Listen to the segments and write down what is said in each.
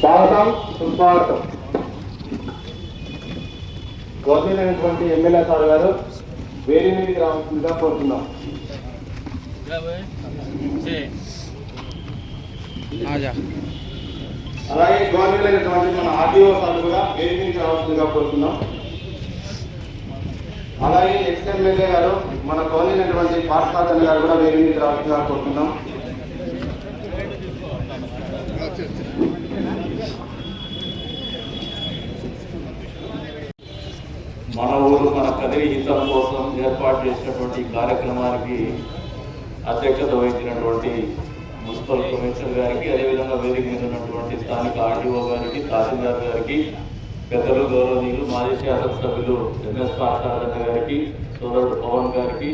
స్వాగతం సుస్వాగతం. Government MLA sir గారు వేరే మీదకి రావాల్సిందిగా కోరుతున్నాం. అలాగే గవర్నమెంట్ మన ఆర్టీఓ సార్ కూడా వేరే మీదకి రావాల్సిందిగా కోరుతున్నాం. అలాగే ఎక్స్ ఎమ్మెల్యే గారు మన గవర్నమెంట్ పార్సాదన్ గారు కూడా వేరే మీద రావాల్సిందిగా కోరుతున్నాం మన ఊరు మన కదిరి హితం కోసం ఏర్పాటు చేసినటువంటి కార్యక్రమానికి అధ్యక్షత వహించినటువంటి మున్సిపల్ కమిషనర్ గారికి అదేవిధంగా వేదిక మీద ఉన్నటువంటి స్థానిక ఆర్డీఓ గారికి తహసీల్దార్ గారికి పెద్దలు గౌరవనీయులు మాజీ శాసనసభ్యులు ఎంఎస్ పాఠశాల గారికి సోదరుడు పవన్ గారికి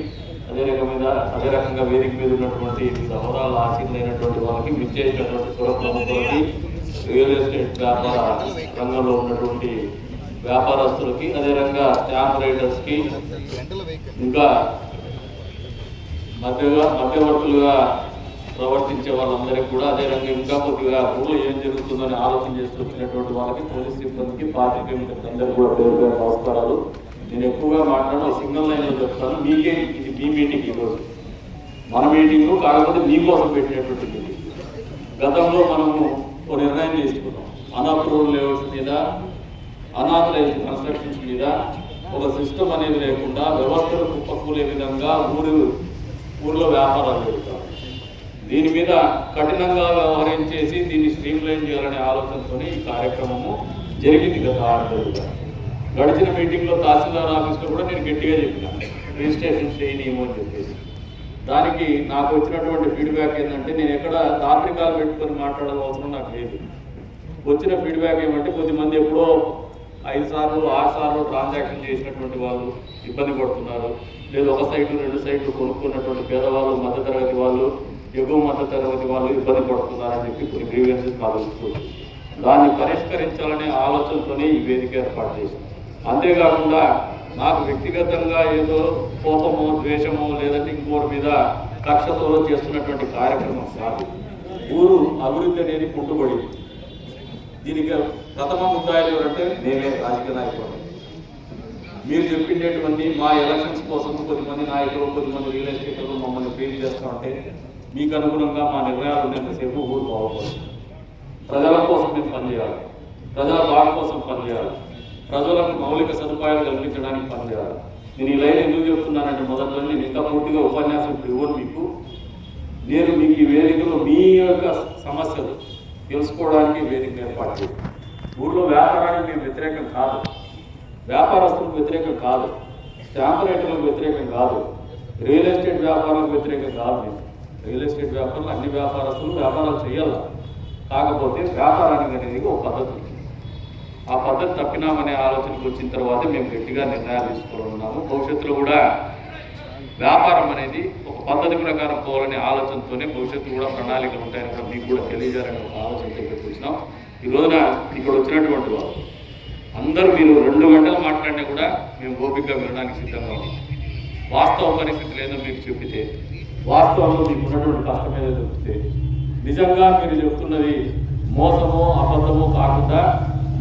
అదే రకమైన అదే రకంగా వేదిక మీద ఉన్నటువంటి వివిధ హోదాల ఆశీర్లైనటువంటి వాళ్ళకి విచ్చేసినటువంటి పుర రియల్ ఎస్టేట్ వ్యాపార రంగంలో ఉన్నటువంటి వ్యాపారస్తులకి అదే రకంగా స్టాంప్ రైటర్స్కి ఇంకా మధ్య మధ్యవర్తులుగా ప్రవర్తించే వాళ్ళందరికీ కూడా అదే రంగం ఇంకా కొద్దిగా ఊళ్ళో ఏం జరుగుతుందని ఆలోచన చేస్తూ వచ్చినటువంటి వాళ్ళకి పోలీస్ సిబ్బందికి పార్టీ కూడా పేరు పేరు నమస్కారాలు. నేను ఎక్కువగా మాట్లాడిన సింగిల్ లైన్లో చెప్తాను. మీకే ఇది మీ మీటింగ్ ఈరోజు. మన మీటింగ్ కాకపోతే మీకోసం పెట్టినటువంటి మీటింగ్. గతంలో మనము ఒక నిర్ణయం తీసుకున్నాం. అన్అప్రూవల్ లేఅవుట్స్ మీద అనాథరైజ్ కన్స్ట్రక్షన్స్ మీద ఒక సిస్టమ్ అనేది లేకుండా వ్యవస్థలు కుప్పకూలే విధంగా ఊరు ఊర్లో వ్యాపారాలు జరుగుతాయి దీని మీద కఠినంగా వ్యవహరించేసి దీన్ని స్ట్రీమ్లైన్ చేయాలనే ఆలోచనతో ఈ కార్యక్రమము జరిగింది గత ఆరు రోజులుగా. గడిచిన మీటింగ్లో తహసీల్దార్ ఆఫీస్లో కూడా నేను గట్టిగా చెప్పిన రిజిస్ట్రేషన్ చేయనీయము అని చెప్పేసి. దానికి నాకు వచ్చినటువంటి ఫీడ్బ్యాక్ ఏంటంటే నేను ఎక్కడ తాత్రికాలు పెట్టుకొని మాట్లాడాల్సిన అవసరం నాకు లేదు. వచ్చిన ఫీడ్బ్యాక్ ఏమంటే కొద్దిమంది ఎప్పుడో ఐదు సార్లు ఆరు సార్లు ట్రాన్సాక్షన్ చేసినటువంటి వాళ్ళు ఇబ్బంది పడుతున్నారు. లేదు ఒక సైట్లు రెండు సైట్లు కొనుక్కున్నటువంటి పేదవాళ్ళు మధ్యతరగతి వాళ్ళు ఎగువ మధ్యతరగతి వాళ్ళు ఇబ్బంది పడుతున్నారని చెప్పి కొన్ని గ్రీవెన్సెస్ బాధిస్తుంది దాన్ని పరిష్కరించాలనే ఆలోచనతోనే ఈ వేదిక ఏర్పాటు చేశాం అంతేకాకుండా నాకు వ్యక్తిగతంగా ఏదో కోపమో ద్వేషమో లేదంటే ఇంకోటి మీద కక్షతో చేస్తున్నటువంటి కార్యక్రమం కాదు. ఊరు అభివృద్ధి అనేది పుట్టుబడింది. దీనికి ప్రథమ ముద్దాయిలు ఎవరంటే మేమే రాజకీయ నాయకులు. మీరు చెప్పిండేటువంటి మా ఎలక్షన్స్ కోసం కొద్దిమంది నాయకులు కొద్దిమంది రియల్ ఎస్టేటర్లు మమ్మల్ని ఫెయిల్ చేస్తూ ఉంటే మీకు అనుగుణంగా మా నిర్ణయాలు ఉన్నంతసేపు ఊరు బాగుపడుతుంది. ప్రజల కోసం మేము పనిచేయాలి. ప్రజల బాగు కోసం పనిచేయాలి. ప్రజలకు మౌలిక సదుపాయాలు కల్పించడానికి పనిచేయాలి. నేను ఈ లైన్ ఎందుకు చెప్తున్నానంటే మొదట్లో నేను ఇంకా పూర్తిగా ఉపన్యాసం ఇప్పుడు ఇవ్వను మీకు. నేను మీకు ఈ వేదికలో మీ యొక్క సమస్యలు తెలుసుకోవడానికి వేదిక ఏర్పాటు చేయండి ఊళ్ళో వ్యాపారానికి మేము వ్యతిరేకం కాదు. వ్యాపారస్తులకు వ్యతిరేకం కాదు. స్టాంప్ రైతులకు వ్యతిరేకం కాదు. రియల్ ఎస్టేట్ వ్యాపారాలకు వ్యతిరేకం కాదు. మీకు రియల్ ఎస్టేట్ వ్యాపారాలు అన్ని వ్యాపారస్తులు వ్యాపారాలు చేయాలి? కాకపోతే వ్యాపారానికి అనేది ఒక పద్ధతి. ఆ పద్ధతి తప్పినామనే ఆలోచనకు వచ్చిన తర్వాత మేము గట్టిగా నిర్ణయాలు తీసుకోవాలన్నాము భవిష్యత్తులో కూడా వ్యాపారం అనేది ఒక పద్ధతి ప్రకారం పోవాలనే ఆలోచనతోనే భవిష్యత్తు కూడా ప్రణాళికలు ఉంటాయని కూడా మీకు కూడా తెలియజేయాలని ఒక ఆలోచనతో ఇక్కడ చూసినాం ఈ రోజున ఇక్కడ వచ్చినటువంటి వారు అందరూ మీరు రెండు గంటలు మాట్లాడినా కూడా మేము ఓపికగా వినడానికి సిద్ధంగా ఉన్నాం. వాస్తవ పరిస్థితి లేదో మీకు చెప్పితే వాస్తవంలో మీకు ఉన్నటువంటి కష్టం ఏదో చెప్తే నిజంగా మీరు చెప్తున్నది మోసమో అబద్ధమో కాకుండా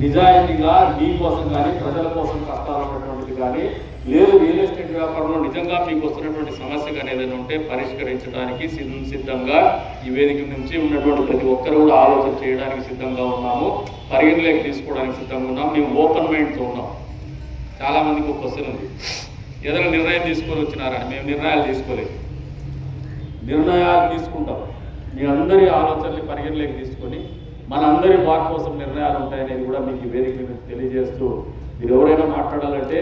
నిజాయితీగా మీ కోసం కానీ ప్రజల కోసం కష్టాలన్నటువంటిది కానీ లేదు రియల్ ఎస్టేట్ వ్యాపారంలో నిజంగా మీకు వస్తున్నటువంటి సమస్య కానీ ఏదైనా ఉంటే పరిష్కరించడానికి సిద్ధంగా ఈ వేదిక నుంచి ఉన్నటువంటి ప్రతి ఒక్కరు కూడా ఆలోచన చేయడానికి సిద్ధంగా ఉన్నాము. పరిగణలోకి తీసుకోవడానికి సిద్ధంగా ఉన్నాం. మేము ఓపెన్ మైండ్తో ఉన్నాం. చాలామందికి ఒక క్వశ్చన్ ఉంది. ఏదైనా నిర్ణయం తీసుకొని వచ్చినారా? మేము నిర్ణయాలు తీసుకోలేదు. నిర్ణయాలు తీసుకుంటాం. మీ అందరి ఆలోచనలు పరిగణలోకి తీసుకొని మన అందరి బాగు కోసం నిర్ణయాలు ఉంటాయనేది కూడా మీకు వేదిక మీద తెలియజేస్తూ మీరు ఎవరైనా మాట్లాడాలంటే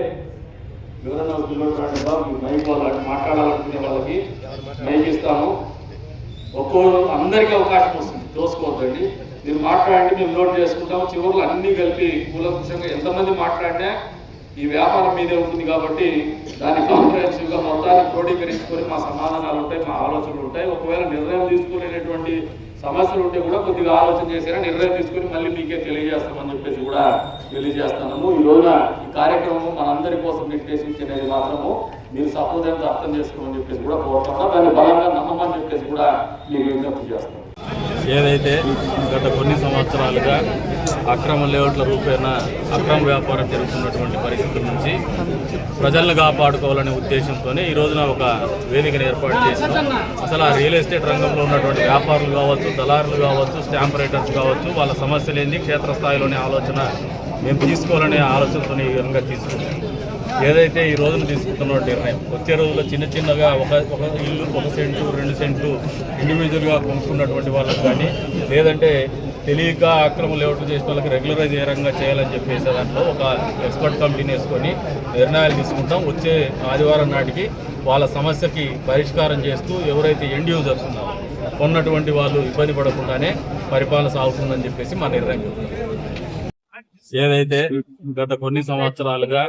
ఎవరైనా పిల్లలు బాబు మీ మైక్ మాట్లాడాలనుకునే వాళ్ళకి మైక్ ఇస్తాము. ఒక్కో అందరికీ అవకాశం వస్తుంది చూసుకోవద్దండి మీరు మాట్లాడండి మేము నోట్ చేసుకుంటాము. చివరిలో అన్ని కలిపి కూలంకుషంగా ఎంతమంది మాట్లాడినా ఈ వ్యాపారం మీదే ఉంటుంది కాబట్టి దాన్ని కాంప్రహెన్సివ్గా మొత్తాన్ని క్రోడీకరించుకొని మా సమాధానాలు ఉంటాయి మా ఆలోచనలు ఉంటాయి. ఒకవేళ నిర్ణయం తీసుకునేటువంటి సమస్యలు ఉంటే కూడా కొద్దిగా ఆలోచన చేసినా నిర్ణయం తీసుకొని మళ్ళీ మీకే తెలియజేస్తామని చెప్పేసి కూడా తెలియజేస్తున్నాము ఈ రోజున ఈ కార్యక్రమం మనందరి కోసం నిర్దేశించినది మాత్రము. మీరు సహృదయంతో అర్థం చేసుకోమని చెప్పేసి కూడా కోరుతున్నా దాన్ని బలంగా నమ్మమని చెప్పేసి కూడా మీకు విజ్ఞప్తి చేస్తాం ఏదైతే గత కొన్ని సంవత్సరాలుగా అక్రమ లేఅవుట్ల రూపేణ అక్రమ వ్యాపారం జరుగుతున్నటువంటి పరిస్థితుల నుంచి ప్రజలను కాపాడుకోవాలనే ఉద్దేశంతోనే ఈ రోజున ఒక వేదికను ఏర్పాటు చేసినాం. అసలు ఆ రియల్ ఎస్టేట్ రంగంలో ఉన్నటువంటి వ్యాపారులు కావచ్చు దళారులు కావచ్చు స్టాంప్ రైటర్స్ కావచ్చు వాళ్ళ సమస్యలు క్షేత్రస్థాయిలోనే ఆలోచన మేము తీసుకోవాలనే ఆలోచనతో ఈ విధంగా తీసుకున్నాం. ఏదైతే ఈ రోజున తీసుకుంటున్న నిర్ణయం వచ్చే రోజుల్లో చిన్న చిన్నగా ఒక ఒక ఇల్లు ఒక సెంటు రెండు సెంట్లు ఇండివిజువల్గా కొనుక్కున్నటువంటి వాళ్ళకి కానీ లేదంటే తెలియక అక్రమ లేఅవుట్లు చేసిన వాళ్ళకి రెగ్యులరైజ్ ఏ రంగా చేయాలని చెప్పేసి దాంట్లో ఒక ఎక్స్పర్ట్ కమిటీని వేసుకొని నిర్ణయాలు తీసుకుంటాం. వచ్చే ఆదివారం నాటికి వాళ్ళ సమస్యకి పరిష్కారం చేస్తూ ఎవరైతే ఎండ్ యూజర్స్ ఉన్నారో కొన్నటువంటి వాళ్ళు ఇబ్బంది పడకుండానే పరిపాలన సాగుతుందని చెప్పేసి మా నిర్ణయం ఏదైతే గత కొన్ని సంవత్సరాలుగా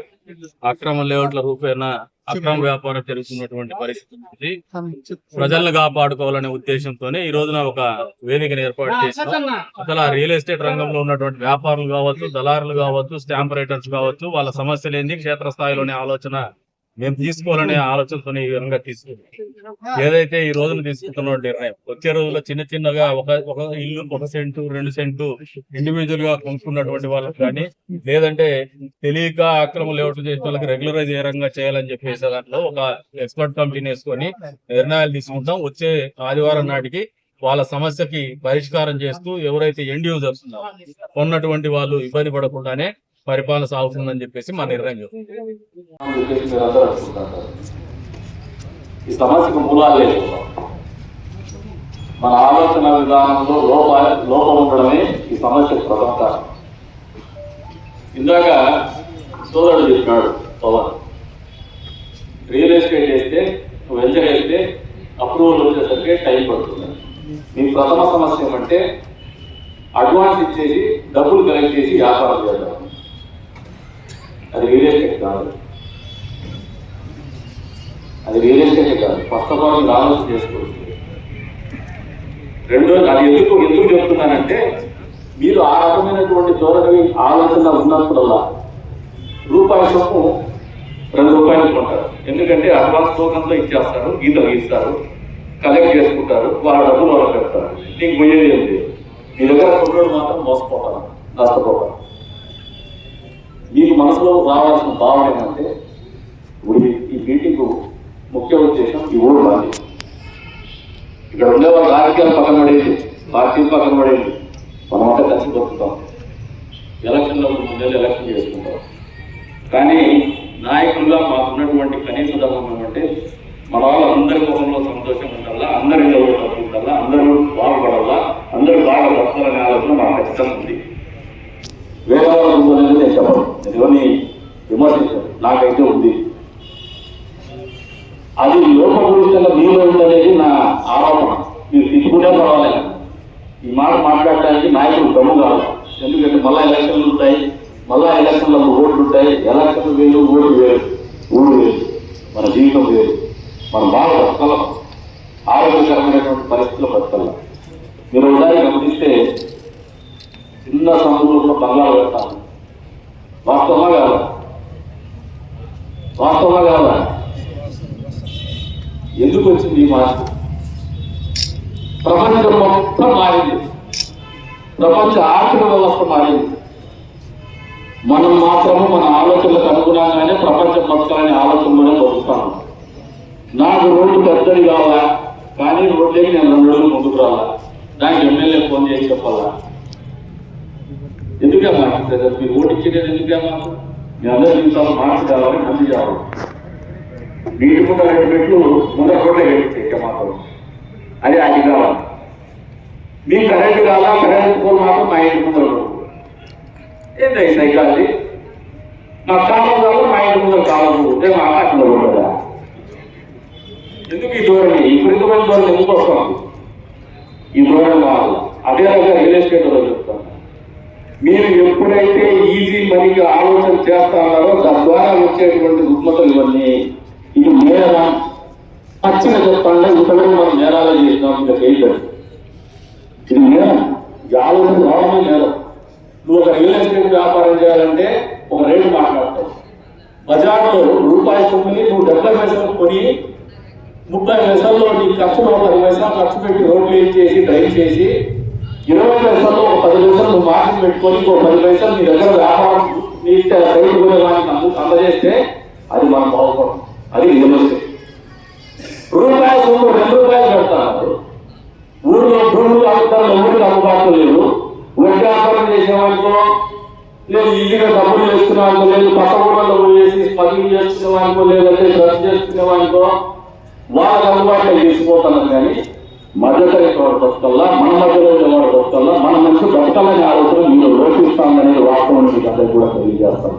అక్రమ లేఅవుట్ల రూపేణ అక్రమ వ్యాపారం జరుగుతున్నటువంటి పరిస్థితి. ప్రజలను కాపాడుకోవాలనే ఉద్దేశంతోనే ఈ రోజున ఒక వేదికను ఏర్పాటు చేసినాం అసలు రియల్ ఎస్టేట్ రంగంలో ఉన్నటువంటి వ్యాపారులు కావచ్చు దళారులు కావచ్చు స్టాంప్ రైటర్స్ కావచ్చు వాళ్ళ సమస్యలు ఏంది క్షేత్రస్థాయిలోనే ఆలోచన మేము తీసుకోవాలనే ఆలోచనతో ఈ విధంగా తీసుకున్నాం. ఏదైతే ఈ రోజున తీసుకుంటున్న నిర్ణయం వచ్చే రోజుల్లో చిన్న చిన్నగా ఒక ఒక ఇల్లు ఒక సెంటు రెండు సెంటు ఇండివిజువల్గా కొనుక్కున్నటువంటి వాళ్ళకి కానీ లేదంటే తెలియక అక్రమ లేఅవుట్లు చేసిన వాళ్ళకి రెగ్యులరైజ్ ఏ రకంగా చేయాలని చెప్పేసి దాంట్లో ఒక ఎక్స్పర్ట్ కమిటీని వేసుకొని నిర్ణయాలు తీసుకుంటాం. వచ్చే ఆదివారం నాటికి వాళ్ళ సమస్యకి పరిష్కారం చేస్తూ ఎవరైతే ఎండ్ యూజర్స్ ఉన్నారో కొన్నటువంటి వాళ్ళు ఇబ్బంది పడకుండానే పరిపాలన సాగుతుందని చెప్పేసి మా నిర్ణయం అని మీరు అందరూ ఈ సమస్యకు మూలాలు లేదు మన ఆలోచన విధానంలో లోప లోపం ఉండడమే ఈ సమస్యకు ప్రధాన కారణం. ఇందాక సోదరుడు చెప్పినాడు పవన్ రియల్ ఎస్టేట్ వేస్తే వెంచర్ వేస్తే అప్రూవల్ వచ్చేసరికి టైం పడుతుంది. మీ ప్రథమ సమస్య ఏమంటే అడ్వాన్స్ ఇచ్చేసి డబ్బులు కలెక్ట్ చేసి వ్యాపారం చేద్దాం. అది రియల్ ఎస్టేట్ కాదు. అది రియల్ ఎస్టేట్ కాదు. ఫస్ట్ ఆఫ్ ఆల్ ఆలోచన చేసుకోవచ్చు రెండో అది ఎందుకు ఎందుకు చెప్తున్నానంటే మీరు ఆ రకమైనటువంటి ధోరణి ఆలోచన ఉన్నప్పుడల్లా రూపాయి సొమ్ము రెండు రూపాయలు కొంటారు. ఎందుకంటే అడ్వాన్స్ టోకన్లో ఇచ్చేస్తారు గీతలు గీస్తారు కలెక్ట్ చేసుకుంటారు వాళ్ళ డబ్బులు వాళ్ళు పెడతారు నీకు ముయ్యేది ఏం మీ దగ్గర కొన్నాడు మాత్రం మోసపోతారు నష్టపోతారు మీకు మనసులో రావాల్సిన భావన ఏంటంటే ఇప్పుడు ఈ- ఈ మీటింగ్ ముఖ్య ఉద్దేశం ఈ ఊరు రాలి ఇక్కడ ఉండే వాళ్ళ రాజకీయాలు పక్కన పడేది పార్టీలు పక్కన పడేది మనం అంతా కలిసి దొరుకుతాం ఎలక్షన్లో ముందేళ్ళు ఎలక్షన్ చేసుకుంటాం. కానీ నాయకులుగా మాకున్నటువంటి కనీస ధర్మం ఏమంటే మన వాళ్ళందరి ముఖంలో సంతోషం ఉండాలా అందరి డబ్బు ఉండాలా అందరూ బాగుపడాలా అందరూ బాగా బతకాలనే ఆలోచన మాకు ఖచ్చితంగా ఉంది. వేరే ఉందనేది నేను చెప్పను నేను ఎవరిని విమర్శించాను నాకైతే ఉంది. అది లోపపూరితంగా మీలో ఉందనేది నా ఆరోపణ. మీరు తీసుకునే పర్వాలేదు. ఈ మాట మాట్లాడడానికి నాయకులు దమ్ము కాదు. ఎందుకంటే మళ్ళా ఎలక్షన్లు ఉంటాయి మళ్ళా ఎలక్షన్లో ఓట్లు ఉంటాయి. ఎలక్షన్లు వేరు ఓటు వేరు. ఊరు వేరు. మన జీవితం వేరు. మన బాధ బతకలం. ఆరోగ్యకరమైనటువంటి పరిస్థితులు బతకలం. మీరు ఉదాహరణ గమనిస్తే చిన్న సముద్రంలో బంగారు పెడతాను వాస్తవమా కాదా? వాస్తవమా కాదా? ఎందుకు వచ్చింది ఈ మార్పు ప్రపంచం మొత్తం మారింది. ప్రపంచ ఆర్థిక వ్యవస్థ మారింది. మనం మాత్రము మన ఆలోచనలకు అనుగుణంగానే ప్రపంచం బతకాలనే ఆలోచనలోనే బతుకుతాను నాకు రోడ్డు పెద్దది కావాలా? కానీ రోడ్లేకి నేను రెండు రోజులు ముందుకు రావాలా? నాకు ఎమ్మెల్యే ఫోన్ చేసి చెప్పాలా? ఎందుకే మాట్లాడతారు బ్రదర్ మీరు ఓటు ఇచ్చేది ఎందుకే మాకు మీ అందరి జీవితాలు మార్పు కావాలి మంచి కావాలి నీటి ఇంటి రెండు మెట్లు ముందర రోడ్లే కట్టించే మాత్రం. అది అది కావాలి. మీ కరెంట్ కావాలా? కరెంట్ పోల్ మాత్రం మా ఇంటి ముందర రోడ్డు. ఏంటి సైకాలజీ? నాకు కాలం కావాలి మా ఇంటి ముందర కావాలి ఉంటే మా ఆకాశంలో ఉండదా ఎందుకు ఈ ధోరణి? విపరీతమైన ధోరణి ఎందుకు వస్తాం? ఈ ధోరణి కావాలి అదే రకంగా రియల్ ఎస్టేట్లో మీరు ఎప్పుడైతే ఈజీ మనీకి ఆలోచన చేస్తారో తద్వారా వచ్చేటువంటి రుగ్మతలు ఇవన్నీ. ఇది నేరం. పచ్చిన చెప్పండి ఇంతవరకు మనం నేరాలు చేసినాం ఇంకా చేయలేదు ఇది నేరం. ఈ ఆలోచన రావడమే నేరం. నువ్వు ఒక రియల్ ఎస్టేట్ వ్యాపారం చేయాలంటే ఒక రేటు మాట్లాడతావు. బజార్లో రూపాయి సొమ్ముని నువ్వు డెబ్బై పైసలు కొని ముప్పై పైసల్లో నీ ఖర్చులో పది పైసలు ఖర్చు పెట్టి రోడ్లు ఏం చేసి డ్రైవ్ చేసి ఇరవై పైసలు ఒక పది పైసలు మార్కెట్ పెట్టుకొని ఇంకో పది పైసలు మీ దగ్గర వ్యాపారం నీ బయట కొనేవానికి అందు అందజేస్తే అది మనం బాగుపడం అది రియల్ ఎస్టేట్. సొమ్ము రెండు రూపాయలు పెడతారు. ఊళ్ళో భూములు అమ్ముతారు ఊరికి అందుబాటులో లేదు వడ్డీ వ్యాపారం చేసేవాడికో లేదు ఈజీగా డబ్బులు చేసుకునేవాడికో లేదు పక్క ఊళ్ళలో పోయేసి స్మగ్లింగ్ చేసుకునేవాడికో లేదంటే డ్రగ్స్ చేసుకునేవాడికో వాళ్ళకి అందుబాటులో తీసుకుపోతున్నాం కానీ మధ్యతరగతి వాడు బతకల్లా మన మధ్యలో వాడు బతకల్లా మన మనిషి బతకాలని ఆలోచన మీరు లోపిస్తామనేది వాస్తవం మీకు అందరికీ కూడా తెలియజేస్తాం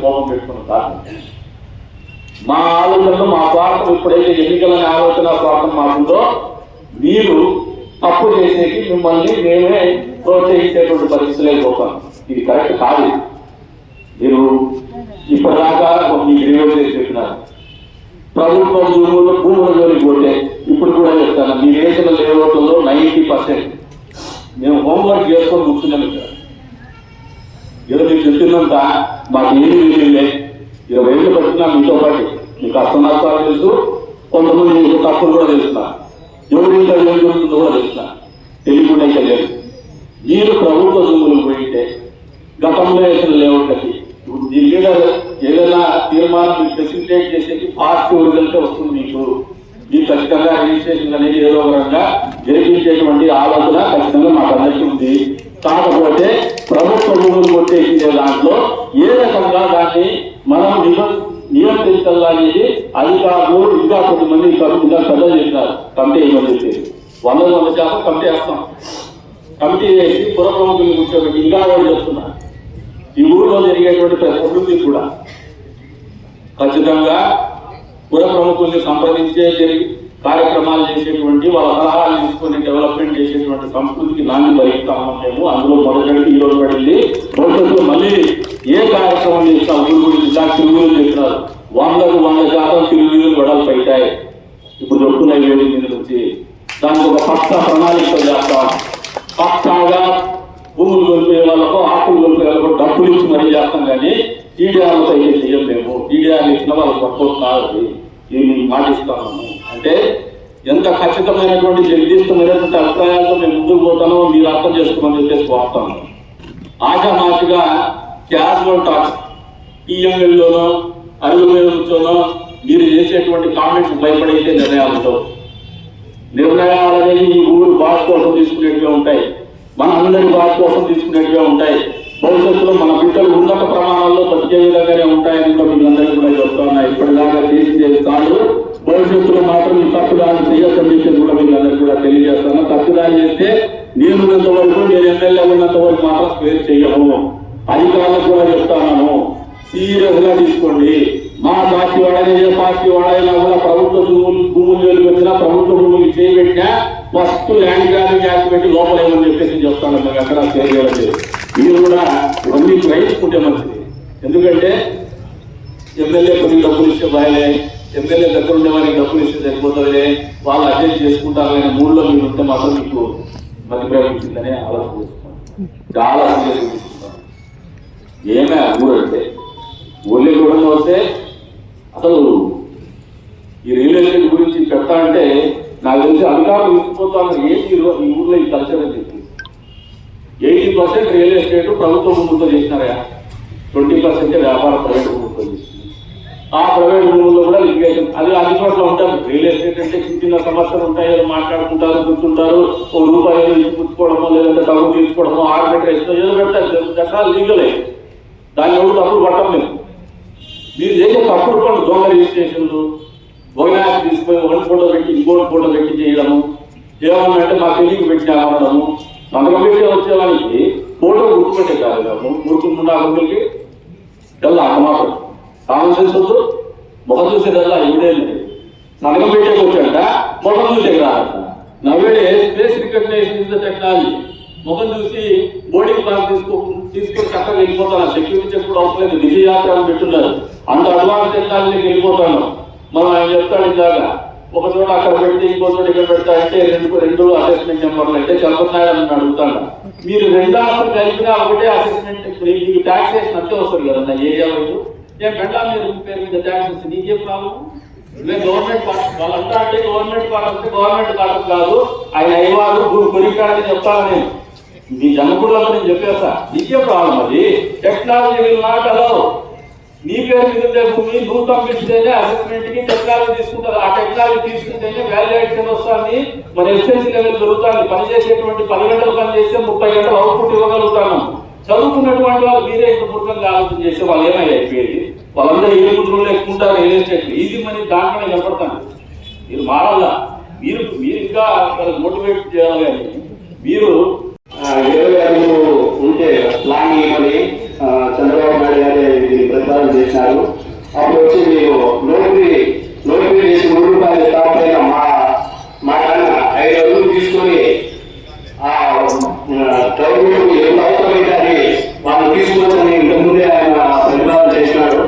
కోపం పెట్టుకున్న కారణం మా ఆలోచనలు మా స్వార్థం ఇప్పుడైతే ఎన్నికలనే ఆలోచన స్వార్థం మాకుందో మీరు తప్పు చేసేకి మిమ్మల్ని మేమే ప్రోత్సహించేటువంటి పరిస్థితులు అయిపోతాం ఇది కరెక్ట్ కాదు. మీరు ఇప్పటిదాకా మీ గ్రీవెన్స్ చేసి చెప్పినారు. ప్రభుత్వ భూములు భూముల జోలికి పోతే ఇప్పుడు కూడా చెప్తాను మీ వేసిన లేఅవుట్లో నైంటీ పర్సెంట్ మేము హోంవర్క్ చేసుకొని కూర్చున్నాం ఇక్కడ. ఏదో మీకు చెప్తున్నంత మాకు ఏమి తెలియలే ఇరవై ఏళ్ళు పడుతున్నా మీతో పాటు. మీ కష్టం నష్టాలు తెలుసు కొంతమంది మీకు తప్పులు కూడా తెలుస్తున్నా. ఎవరి ఇంకా ఏం జరుగుతుందో కూడా తెలుస్తున్నా. తెలియకుండా ఇంకా లేదు. మీరు ప్రభుత్వ భూములు పోయింటే గతంలో వేసిన లేఅవుట్లకి ఇప్పుడు లీడర్ ఏదైనా తీర్మానం ఫెసిలిటేట్ చేసేది పాజిటివ్ రిజల్ట్ వస్తుంది మీకు మీకు ఖచ్చితంగా రిజిస్ట్రేషన్ అనేది ఏదో రకంగా జరిపించేటువంటి ఆలోచన ఖచ్చితంగా మాకు అందరికీ ఉంది. కాకపోతే ప్రభుత్వ భూములు కొట్టేసిందే దాంట్లో ఏ రకంగా దాన్ని మనం నియంత్రించాలనేది అధికారులు ఇంకా కొంతమంది ఇంకా ఇంకా పెద్ద చేసినారు కమిటీ ఏమని చెప్పేసి వంద వంద శాతం కమిటీ వేస్తాం. కమిటీ వేసి పుర కూర్చోబెట్టి ఇంకా వాళ్ళు చెప్తున్నారు. ఈ ఊరిలో జరిగేటువంటి ప్రతి అభివృద్ధి కూడా ఖచ్చితంగా పుర ప్రముఖుల్ని సంప్రదించే జరిగి కార్యక్రమాలు చేసేటువంటి వాళ్ళ సలహాలు తీసుకొని డెవలప్మెంట్ చేసేటువంటి సంస్కృతికి నాంది భరిస్తా ఉన్నాం మేము. అందులో మొదటి ఈ రోజు పడింది. భవిష్యత్తులో మళ్ళీ ఏ కార్యక్రమం చేస్తాం ఊరు గురించి ఇలా తిరుగులు చేస్తున్నారు వందకు వంద శాతం తిరుగులు గొడవలు పెట్టాయి ఇప్పుడు చెప్తున్నాయి వేడి మీద నుంచి దానికి ఒక పక్క ప్రణాళిక చేస్తాం పక్కాగా భూములు కొలిపే వాళ్ళకు ఆకులు కొలిపే వాళ్ళకు డబ్బులు ఇచ్చి మరీ చేస్తాం కానీ టీడీఆర్లతో అయితే చేయలేము టీడీఆర్ ఇచ్చిన వాళ్ళకి వర్కౌట్ కాదు. ఇది మీకు అంటే ఎంత ఖచ్చితమైనటువంటి నిర్దిష్టమైనటువంటి అభిప్రాయాలతో మేము ముందుకు పోతామో మీరు అర్థం చేసుకోమని చెప్పేసి కోరుతాను. ఆశామాషిగా క్యాజువల్ టాక్స్. పిఎంఎల్లోనో అరుగు మీద కూర్చోనో మీరు చేసేటువంటి కామెంట్స్ భయపడైతే నిర్ణయాలతో? నిర్ణయాలు అనేవి ఈ ఊరు బాధ కోసం తీసుకునేట్టుగా ఉంటాయి. మన అందరి బాధ కోసం తీసుకునేట్టుగా ఉంటాయి. భవిష్యత్తులో మన బిడ్డలు ఉన్నత ప్రమాణాల్లో బతికే విధంగానే ఉంటాయని కూడా మీరందరికీ కూడా చెప్తున్నా ఇప్పటిదాకా చేసి చేస్తాను భవిష్యత్తులో మాత్రం ఈ తప్పుదాన్ని చేయొద్దని చెప్పేసి కూడా మీరందరికీ కూడా తెలియజేస్తాను తప్పుదాన్ని చేస్తే నేనున్నంత వరకు నేను ఎమ్మెల్యే ఉన్నంత వరకు మాత్రం స్పేర్ చేయము అధికారులకు కూడా చెప్తాను సీరియస్గా తీసుకోండి మా పార్టీ వాడైనా ఏ పార్టీ వాడైనా కూడా ప్రభుత్వ భూములు భూములు వెళ్ళి వచ్చినా ప్రభుత్వ భూములు చేయబెట్టినా ఫస్ట్ ల్యాండ్ గ్రాబింగ్ యాక్ట్ పెట్టి లోపల ఏమని చెప్పేసి చెప్తాను మేము ఎక్కడ చేయలేదు మీరు కూడా అన్ని ప్రయత్నించుకుంటే మంచిది ఎందుకంటే ఎమ్మెల్యే కొన్ని డబ్బులు ఇస్తే బాయలే ఎమ్మెల్యే దగ్గర ఉండే వారికి డబ్బులు ఇస్తే సరిపోతుంది వాళ్ళు అడ్జస్ట్ చేసుకుంటారనే మూడులో మీరు ఉంటే మాత్రం మీకు మధ్య ప్రయోగించిందనే ఆలోచన చేస్తున్నాను. చాలా సీరియస్ తీసుకుంటాను ఏమే ఊరంటే అంటే కూడా వస్తే అసలు ఈ రియల్ ఎస్టేట్ గురించి చెప్తా అంటే నాకు తెలిసి అధికారులు తీసుకుపోతాను ఏంటి ఈ ఊర్లో ఈ కల్చర్ అని చెప్పి. ఎయిటీ పర్సెంట్ రియల్ ఎస్టేట్ ప్రభుత్వ భూములతో చేసినారా ట్వంటీ పర్సెంట్ వ్యాపార ప్రైవేట్ భూములతో చేసింది. ఆ ప్రైవేట్ భూముల్లో కూడా లిటిగేషన్ అది అన్ని ఉంటారు. రియల్ ఎస్టేట్ అంటే చిన్న చిన్న సమస్యలు ఉంటాయి. ఏదో మాట్లాడుకుంటారు కూర్చుంటారు. ఓ రూపాయి ఏదో పుచ్చుకోవడమో లేదంటే డబ్బు తీసుకోవడమో ఆర్బిట్రేషన్ ఏదో పెడతారు. దశాలు లీగలే. దాన్ని ఎవరు తప్పులు పట్టం మీరు మీరు చేసే తప్పుడు పనులు దొంగ రిజిస్ట్రేషన్లు ఒకనాసి తీసుకొని ఒకటి ఫోటో పెట్టి ఇంకోటి ఫోటో పెట్టి చేయడము. ఏమన్నా అంటే మా తెలియక పెట్టి ఆడము సంతకం పెట్టి వచ్చేవానికి ఫోటో గుర్తుపెట్టే కాదు గుర్తుకుండా అందరికి వెళ్ళా అన్నమాట. కామన్ సెన్స్ వద్దు. ముఖం చూసేదల్లా ఇవిడే లేదు. సంతకం పెట్టేకి వచ్చాక ముఖం చూసే రాదంట నవ్వేడే face recognition is the technology. ముఖం చూసి బోర్డింగ్ పాస్ తీసుకో తీసుకొని చక్కగా వెళ్ళిపోతాను సెక్యూరిటీ చెప్పుడు అవసరం లేదు. విజయ యాత్ర పెట్టున్నారు. అంత అడ్వాన్స్ టెక్నాలజీకి వెళ్ళిపోతాను మనం ఆయన చెప్తాడు ఇందాక ఒక చోట అక్కడ పెడితే ఇంకో చోట ఇక్కడ పెడతా అంటే రెండు రెండు అసెస్మెంట్ నెంబర్లు చదువుతున్నాడు అని అడుగుతాను మీరు రెండు ఆస్తులు కలిపినా ఒకటే అసెస్మెంట్ మీకు ట్యాక్సేషన్ అంతే వస్తుంది కదా ఏరియా వైపు ఏం పెండ్లా మీద పేరు మీద ట్యాక్స్ వస్తుంది? నీకే ప్రాబ్లం? మేము గవర్నమెంట్ వాళ్ళంతా అంటే గవర్నమెంట్ పాలసీ గవర్నమెంట్ పాలసీ కాదు. ఆయన అయ్యవారు గురు కొరికాడని చెప్తాను నేను. మీ జనకుడులో నేను చెప్పేస్తా. నీకే ప్రాబ్లం అది? టెక్నాలజీ విల్ నాట్ అలౌ నీ పేరు మీద ఉండే భూమి నువ్వు పంపిస్తేనే అసెస్మెంట్కి టెక్నాలజీ తీసుకుంటారు. ఆ టెక్నాలజీ తీసుకుంటేనే వాల్యుయేషన్ వస్తుంది. మన ఎఫిషియన్సీ లెవెల్ దొరుకుతుంది పనిచేసేటువంటి పది గంటలు పనిచేస్తే ముప్పై గంటలు అవుట్పుట్ ఇవ్వగలుగుతాను చదువుకున్నటువంటి వాళ్ళు మీరే ఇంత పూర్వకంగా ఆలోచన చేస్తే వాళ్ళు ఏమై అయిపోయేది వాళ్ళందరూ ఏ కుటుంబంలో ఎక్కుంటారు రియల్ ఎస్టేట్ ఈజీ మనీ దాంట్లోనే కనపడతాను మీరు మారాలా. మీరు మీరు ఇంకా మోటివేట్ చేయాలి కానీ మీరు ఇరవై ఐదు ఉంటే ప్లాన్ ఏమని? చంద్రబాబు నాయుడు గారే దీన్ని ప్రతిపాదన చేశారు. అప్పుడు వచ్చి మీరు నోటి నోటి చేసి మూడు రూపాయలు కాకపోయినా మా మా నాన్న ఐదు రోజులు తీసుకొని ఆ గవర్నమెంట్ ఎంత అవసరమైతే అది వాళ్ళు తీసుకోవచ్చని ఇంతకుముందే ఆయన ప్రతిపాదన చేసినాడు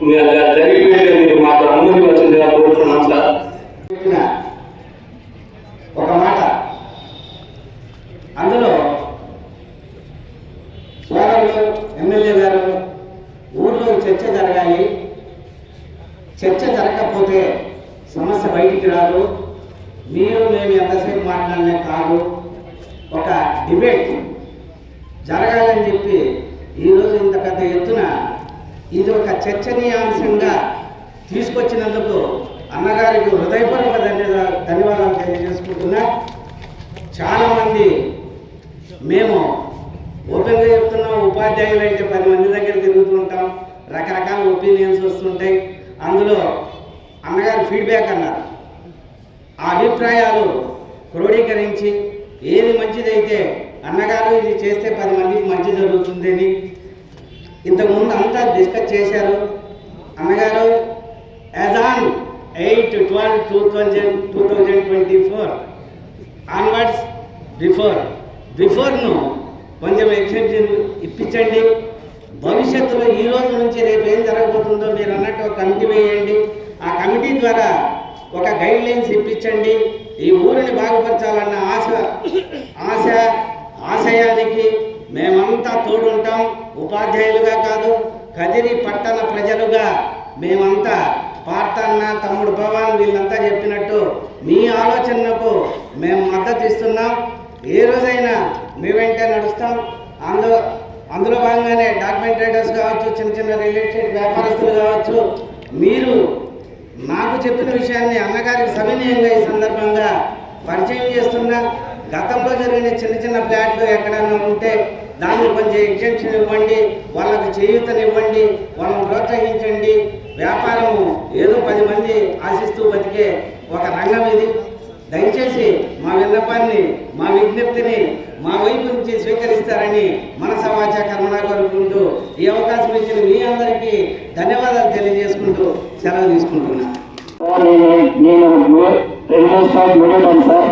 तुम्ही आल्या అన్నగారు ఇది చేస్తే పది మందికి మంచి జరుగుతుందని. ఇంతకుముందు అంతా డిస్కస్ చేశారు. అన్నగారు as on eight twelve two thousand two thousand twenty four onwards before బిఫోర్ను కొంచెం ఎక్సెప్షన్ ఇప్పించండి. భవిష్యత్తులో ఈ రోజు నుంచి రేపు ఏం జరగబోతుందో మీరు అన్నట్టు ఒక కమిటీ వేయండి. ఆ కమిటీ ద్వారా ఒక గైడ్ లైన్స్ ఇప్పించండి. ఈ ఊరిని బాగుపరచాలన్న ఆశ ఆశ ఆశయానికి మేమంతా తోడుంటాం. ఉపాధ్యాయులుగా కాదు కదిరి పట్టణ ప్రజలుగా మేమంతా పార్తన్న తమ్ముడు భవాన్ వీళ్ళంతా చెప్పినట్టు మీ ఆలోచనకు మేము మద్దతు ఇస్తున్నాం. ఏ రోజైనా మీ వెంటే నడుస్తాం. అందులో అందులో భాగంగానే డాక్యుమెంట్ రైటర్స్ కావచ్చు చిన్న చిన్న రియల్ ఎస్టేట్ వ్యాపారస్తులు కావచ్చు మీరు నాకు చెప్పిన విషయాన్ని అన్నగారికి సవినయంగా ఈ సందర్భంగా పరిచయం చేస్తున్నా. గతంలో జరిగిన చిన్న చిన్న ఫ్లాట్లు ఎక్కడైనా ఉంటే దాన్ని కొంచెం ఎగ్జెంప్షన్ ఇవ్వండి వాళ్ళకి చేయూతనివ్వండి వాళ్ళని ప్రోత్సహించండి వ్యాపారము ఏదో పది మంది ఆశిస్తూ బతికే ఒక రంగం ఇది దయచేసి మా విన్నపాన్ని మా విజ్ఞప్తిని మా వైపు నుంచి స్వీకరిస్తారని మన సమాచార కర్మణ కొరకు ఈ అవకాశం ఇచ్చిన మీ అందరికీ ధన్యవాదాలు తెలియజేసుకుంటూ సెలవు తీసుకుంటున్నా సార్, నేను సార్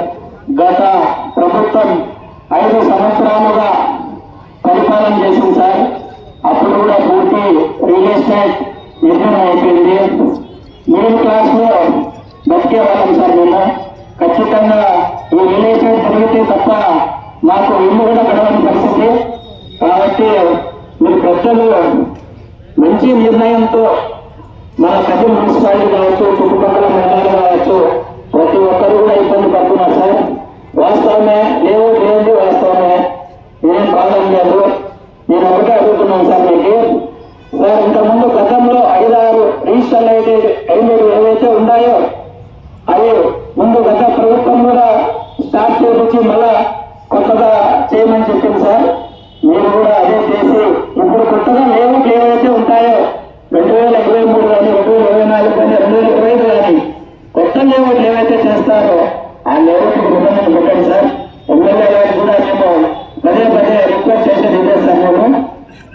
గత ప్రభుత్వం ఐదు సంవత్సరాలుగా పరిపాలన చేసింది సార్. అప్పుడు కూడా పూర్తి రియల్ ఎస్టేట్ నిర్మాణం అయిపోయింది. మిడిల్ క్లాస్లో బతికే వాళ్ళం సార్ మేము. ఖచ్చితంగా ఈ రియల్ ఎస్టేట్ పెరిగితే తప్ప మాకు ఇల్లు కూడా గడవని పరిస్థితి. కాబట్టి మీరు పెద్దలు మంచి నిర్ణయంతో మన ప్రతి మున్సిపాలిటీ కావచ్చు చుట్టుపక్కల మండలాలు కావచ్చు ప్రతి ఒక్కరు కూడా ఇబ్బంది పడుతున్నారు సార్. వాస్తవమే లేవు లేనిది వాస్తవమే. నేనేం బాధం లేదు నేను ఒకటే అడుగుతున్నాను సార్ మీకు. సార్ ఇంతకుముందు గతంలో ఐదారు రిజిస్టర్ అయితే రైల్వేలు ఏవైతే ఉన్నాయో అవి ముందు గత ప్రభుత్వం కూడా స్టార్ట్ చేయించి మళ్ళా కొత్తగా చేయమని చెప్పింది సార్. మీరు కూడా అదే చేసి ఇప్పుడు కొత్తగా లేవు ఏవైతే ఉంటాయో రెండు వేల ఇరవై మూడు కానీ రెండు వేల ఇరవై నాలుగు కానీ రెండు వేల ఇరవై ఐదు కానీ కొత్త లేవులు ఏవైతే చేస్తారో ఆ లేవుకి నిబంధనలు పెట్టండి సార్. ఎమ్మెల్యే గారికి కూడా మేము పదే పదే రిక్వెస్ట్ చేసేది ఇదే సార్ మేము.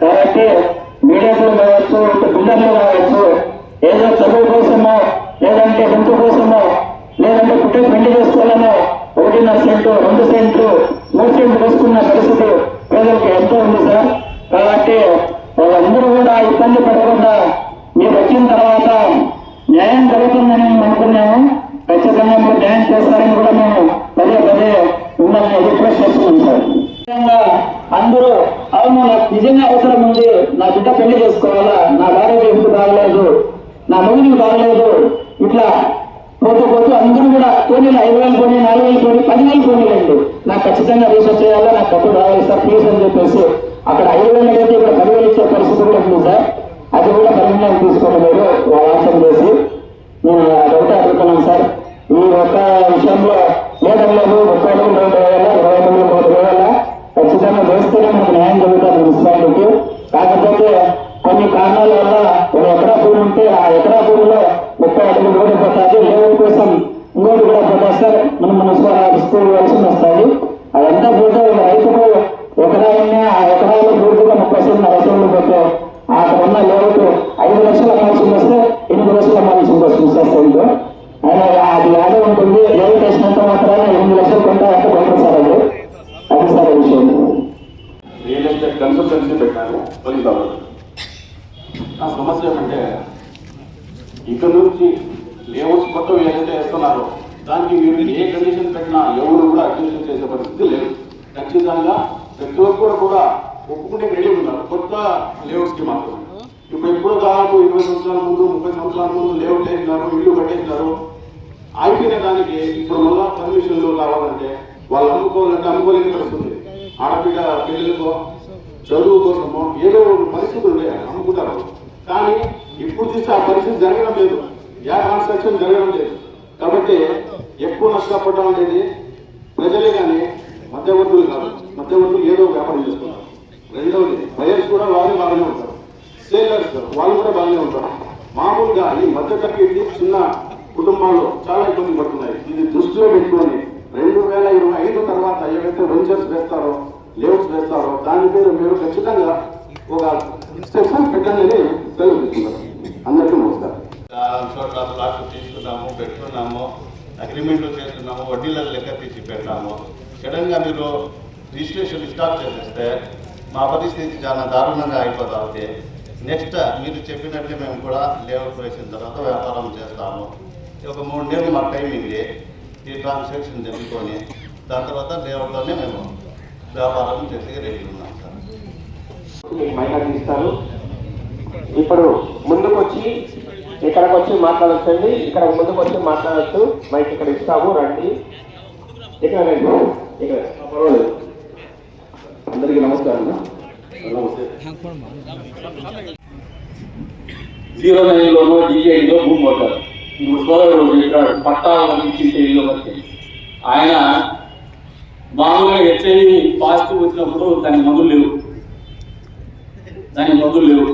కాబట్టి మీడియాలో కావచ్చు ఇటు బిల్డర్లు కావచ్చు ఏదో చదువు కోసమో లేదంటే హెల్త్ కోసమో లేదంటే పుట్టే పెళ్ళి చేసుకోవాలనో ఒకటిన్నర సెంటు రెండు సెంట్లు మూడు సెంట్లు వేసుకున్న పరిస్థితి ప్రజలకు ఎంతో ఉంది సార్. కాబట్టి వాళ్ళందరూ కూడా ఇబ్బంది పడకుండా మీరు వచ్చిన తర్వాత న్యాయం జరుగుతుందని మేము అనుకున్నాము. ఖచ్చితంగా మీరు డ్యాన్స్ చేస్తారని కూడా మేము పదే పదే మిమ్మల్ని రిక్వెస్ట్ చేస్తున్నాం సార్. అందరూ అవును నాకు నిజంగా అవసరం ఉంది. నా బిడ్డ పెళ్ళి చేసుకోవాలా? నా భార్య ఎందుకు బాగలేదు. నా మొగుడికి బాగలేదు. ఇట్లా పోతూ పోతూ అందరూ కూడా కొన్ని ఐదు వేలు పోనీ నాలుగు వేలు పోనీ పదివేలు పోనీలండి. నాకు ఖచ్చితంగా రీసెర్చ్ చేయాలా? నాకు డబ్బు రావాలి సార్ ప్లీజ్ అని చెప్పేసి. అక్కడ ఐదు వేలు అయితే ఇక్కడ పదివేలు ఇచ్చే పరిస్థితి కూడా ఉంది సార్. అది కూడా పరిగణలోకి లేదు మీరు. ఆలోచన చేసి నేను అదొకటే అడుగుతున్నాను సార్. ఈ ఒక్క విషయంలో లేదని లేదు ముప్పై ఎనిమిది రెండు వేల ఇరవై తొమ్మిది మూడు వేల ఖచ్చితంగా వేస్తేనే మనకు న్యాయం జరుగుతుంది మున్సిపాలిటీకి కాకపోతే కొన్ని కారణాల వల్ల ఒక ఎకరా భూమి ఉంటే ఆ ఎకరా భూమిలో ముప్పై ఐదు కోట్లు చదువు కోసమో ఏదో ఒక పరిస్థితులు ఉన్నాయి అమ్ముకుంటారు కానీ ఇప్పుడు చూస్తే ఆ పరిస్థితి జరగడం లేదు. యా కాన్స్ట్రక్షన్ జరగడం లేదు. కాబట్టి ఎక్కువ నష్టపడడం అనేది ప్రజలే కానీ మధ్యవర్తులు కాదు. మధ్యవర్తులు ఏదో వ్యాపారం చేసుకుంటారు. రెండవది బయర్స్ కూడా వాళ్ళే బాగానే ఉంటారు. సేలర్స్ వాళ్ళు కూడా బాగానే ఉంటారు. మామూలుగా ఈ మధ్యతరగతి చిన్న కుటుంబాలు చాలా ఇబ్బంది పడుతున్నాయి. ఇది దృష్టిలో పెట్టుకొని రెండు వేల ఇరవై ఐదు తర్వాత ఏవైతే వెంచర్స్ వేస్తారో లేఅవుట్స్ వేస్తారో దాని పేరు మీరు ఖచ్చితంగా ఒక ఇన్స్ట్రక్షన్ పెట్టండి తెలుగుతున్నారు అందరికీ నమస్కారం. చోట్ల ప్లాట్లు తీసుకున్నాము పెట్టుకున్నాము అగ్రిమెంట్లు చేస్తున్నాము వడ్డీల లెక్క తీసి పెట్టాము సడన్గా మీరు రిజిస్ట్రేషన్ స్టార్ట్ చేసేస్తే మా పరిస్థితి చాలా దారుణంగా అయిపోతా ఉంది. నెక్స్ట్ మీరు చెప్పినట్లే మేము కూడా లేఅవుట్ వేసిన తర్వాత వ్యాపారం చేస్తాము. ఒక మూడు నెలలు మాకు టైం ఉంది ఈ ట్రాన్సాక్షన్ జరుపుకొని దాని తర్వాత లేఅవుట్లోనే మేము వ్యాపారం చేసే సార్. ఇస్తారు ఇప్పుడు ముందుకు వచ్చి ఇక్కడికి వచ్చి మాట్లాడచ్చండి. ఇక్కడ ముందుకు వచ్చి మాట్లాడొచ్చు. మైక్ ఇక్కడ ఇస్తాము రండి. ఇక్కడ రండి. ఇక్కడ. పర్వాలేదు. అందరికీ నమస్కారం. నమస్తే. జీరో నైన్లోనో డిజైన్లో భూమి కొట్టారు ఇప్పుడు సోదరుడు చెప్పాడు పట్టాలను ఇల్లు ఆయన మామూలుగా హెచ్ఐవి పాజిటివ్ వచ్చినప్పుడు దాని మందులు లేవు. దాని మందులు లేవు.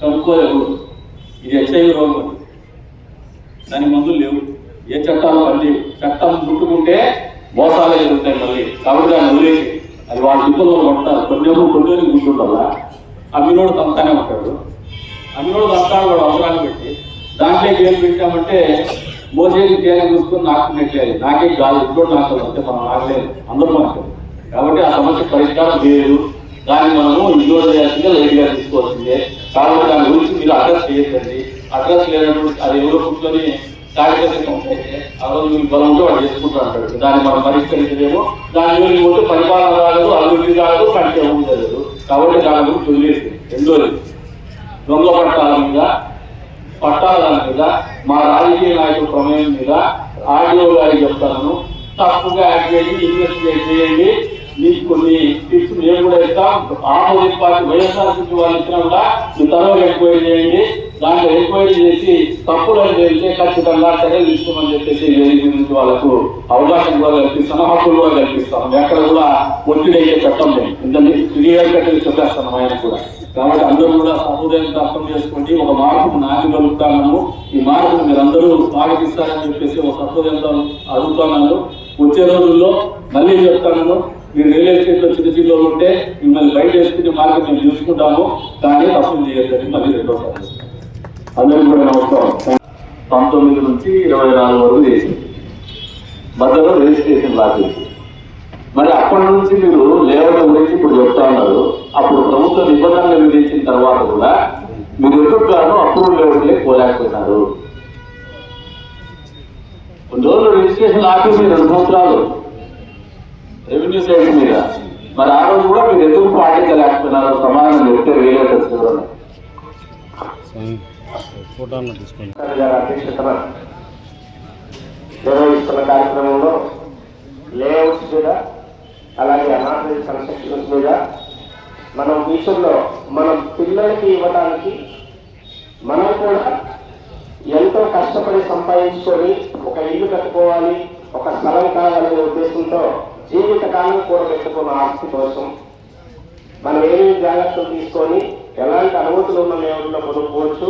కనుక్కోలేవు ఇది హెచ్ఐవి రోగం దాని మందులు లేవు. ఏ చట్టాలు మళ్ళీ చట్టం ముట్టుకుంటే మోసాలే జరుగుతాయి మళ్ళీ. కాబట్టి దాన్ని వదిలేసి. అది వాళ్ళ ఇబ్బందులు పడతారు. కొన్ని కొన్ని కొన్ని కూర్చుంటారా అమ్మినోడు తంతానే ఉంటాడు. అమ్మినోడు తంతాడు వాడు అవసరాన్ని పెట్టి దాంట్లోకి ఏం పెట్టామంటే మోసేది తేనె చూసుకొని నాకున్నట్లేదు నాకే కాదు ఇప్పుడు నాకు అంతే మనం నాగలేదు అందరూ మనకు. కాబట్టి ఆ సమస్య పరిష్కారం లేదు. దాన్ని మనము ఇగ్నోర్ చేయాల్సిందే లైట్గా తీసుకోవాల్సిందే. కాబట్టి దాని గురించి మీరు అడ్రస్ చేయొద్దండి. అడ్రస్ లేనటువంటి అది ఎవరో కూర్చొని కార్యకర్తగా ఉంటే ఆ రోజు మీకు బలం ఉంటే వాడు చేసుకుంటూ అంటాడు దాన్ని మనం పరిష్కరించలేము. దాని గురించి పోతే పరిపాలన రాలేదు అభివృద్ధి రాలేదు కంటే ఉండలేదు కాబట్టి దాని గురించి వదిలేసి రెండోది దొంగ పట్టాల మీద పట్టాల మీద మా రాజకీయ నాయకుల ప్రమేయం మీద ఆర్డీఓ గారికి చెప్తాను. తప్పుగా యాక్ట్ చేసి ఇన్వెస్టిగేట్ చేయండి. మీకు కొన్ని టిప్స్ మేము కూడా ఇస్తాం. ఆపోజిట్ పార్టీ వైఎస్ఆర్సీపీ వాళ్ళు ఇచ్చినా కూడా మీ తర్వాత ఎంక్వైరీ చేయండి. దాంట్లో ఎంక్వైరీ చేసి తప్పులు అని తెలిస్తే ఖచ్చితంగా చర్యలు తీసుకోమని చెప్పేసి నుంచి వాళ్ళకు అవకాశం కూడా కల్పిస్తాను. హక్కులు కూడా కల్పిస్తాను. ఎక్కడ కూడా ఒత్తిడి అయితే పెట్టం లేదు ఇంత క్లియర్ కట్ చెప్పేస్తాను ఆయన కూడా. కాబట్టి అందరూ కూడా సహోదయంతో అర్థం చేసుకోండి. ఒక మార్పును నాటి కలుగుతాము ఈ మార్పును మీరు అందరూ స్వాగతిస్తారని చెప్పేసి ఒక సహోదయంతో అడుగుతున్నాను వచ్చే రోజుల్లో మళ్ళీ చెప్తాను మీరు రియల్ స్టేషన్లో చిన్న చిన్నలో ఉంటే మిమ్మల్ని బయట వేసుకునే మార్గం మేము చూసుకుంటాము. కానీ తప్పులు చేయొద్దని మళ్ళీ రెండోసారి అందరికీ కూడా నమస్కారం. పంతొమ్మిది నుంచి ఇరవై నాలుగు వరకు చేసింది మధ్యలో రిజిస్ట్రేషన్ లాగేసి మరి అప్పటి నుంచి మీరు లేవల గురించి ఇప్పుడు చెప్తా ఉన్నారు. అప్పుడు ప్రభుత్వ నిబంధనలు విధించిన తర్వాత కూడా మీరు ఎందుకు గాను అప్రూవల్ లెవెల్కే పోలేకపోయినారు? కొన్ని రోజులు రిజిస్ట్రేషన్ ఆపేసి రెండు సంవత్సరాలు రెవెన్యూ సైడ్ మీద. మరి ఆ రోజు కూడా మీరు ఎందుకు పాటించలేకపోయినారు సమాధానం చెప్తే అధ్యక్షతన నిర్వహిస్తున్న కార్యక్రమంలో లేఅవుట్స్ మీద అలాగే అనాథరైజ్ కన్స్ట్రక్షన్స్ మీద మనం ఫ్యూచర్లో మన పిల్లలకి ఇవ్వడానికి మనం కూడా ఎంతో కష్టపడి సంపాదించుకొని ఒక ఇల్లు కట్టుకోవాలి ఒక స్థలం కావాలనే ఉద్దేశంతో జీవితకాలం కూడబెట్టుకున్న ఆస్తి కోసం మనం ఏమేమి జాగ్రత్తలు తీసుకొని ఎలాంటి అనుమతులు ఉన్న లేఅవుట్లో కొనుక్కోవచ్చు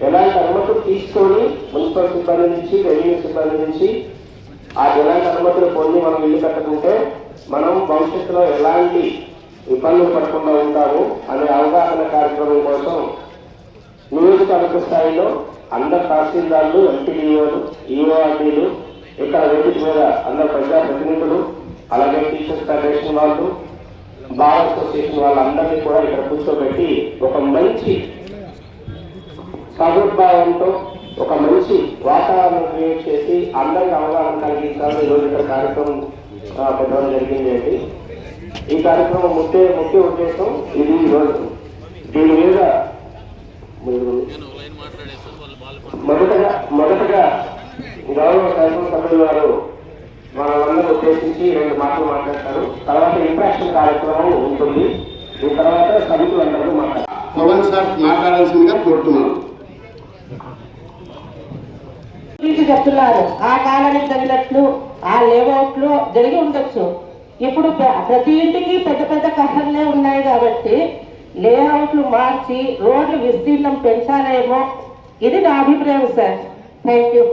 ఎలాంటి అనుమతులు తీసుకొని మున్సిపల్ సిబ్బంది నుంచి రెవెన్యూ సిబ్బంది నుంచి ఆ ఎలాంటి అనుమతులు పొంది మనం ఇల్లు కట్టుకుంటే మనం భవిష్యత్తులో ఎలాంటి ఇబ్బందులు పడకుండా ఉంటాము అనే అవగాహన కార్యక్రమం కోసం నియోజకవర్గ స్థాయిలో అందరు తహసీల్దార్లు ఎంపీడీఓలు ఈఓఆర్డీలు ఇక్కడ వేదిక మీద అందరు ప్రజాప్రతినిధులు అలాగే టీచర్స్ ఫెడరేషన్ వాళ్ళు బార్ అసోసియేషన్ వాళ్ళందరినీ కూడా ఇక్కడ కూర్చోబెట్టి ఒక మంచి సదుద్భావంతో ఒక మంచి వాతావరణం క్రియేట్ చేసి అందరికి అవగాహన కలిగించాలని ఈరోజు ఇక్కడ కార్యక్రమం పెట్టడం జరిగింది అండి. ఈ కార్యక్రమం ముఖ్య ముఖ్య ఉద్దేశం ఇది ఈరోజు దీని మీద మీరు మొదటగా మొదటగా గౌరవ శాసనసభ్యులు వారు మనల్ని ఉద్దేశించి రెండు మాటలు మాట్లాడతారు. తర్వాత ఇంట్రాక్షన్ కార్యక్రమం ఉంటుంది. దీని తర్వాత సభ్యులందరూ మాట్లాడతారు. పవన్ సార్ మాట్లాడాల్సిందిగా కోరుతున్నాను. గురించి చెప్తున్నారు. ఆ కాలానికి తగినట్లు ఆ లేఅవుట్లు జరిగి ఉండొచ్చు. ఇప్పుడు ప్రతి ఇంటికి పెద్ద పెద్ద కహర్లే ఉన్నాయి కాబట్టి లేఅవుట్లు మార్చి రోడ్లు విస్తీర్ణం పెంచాలేమో ఇది నా అభిప్రాయం సార్. Thank you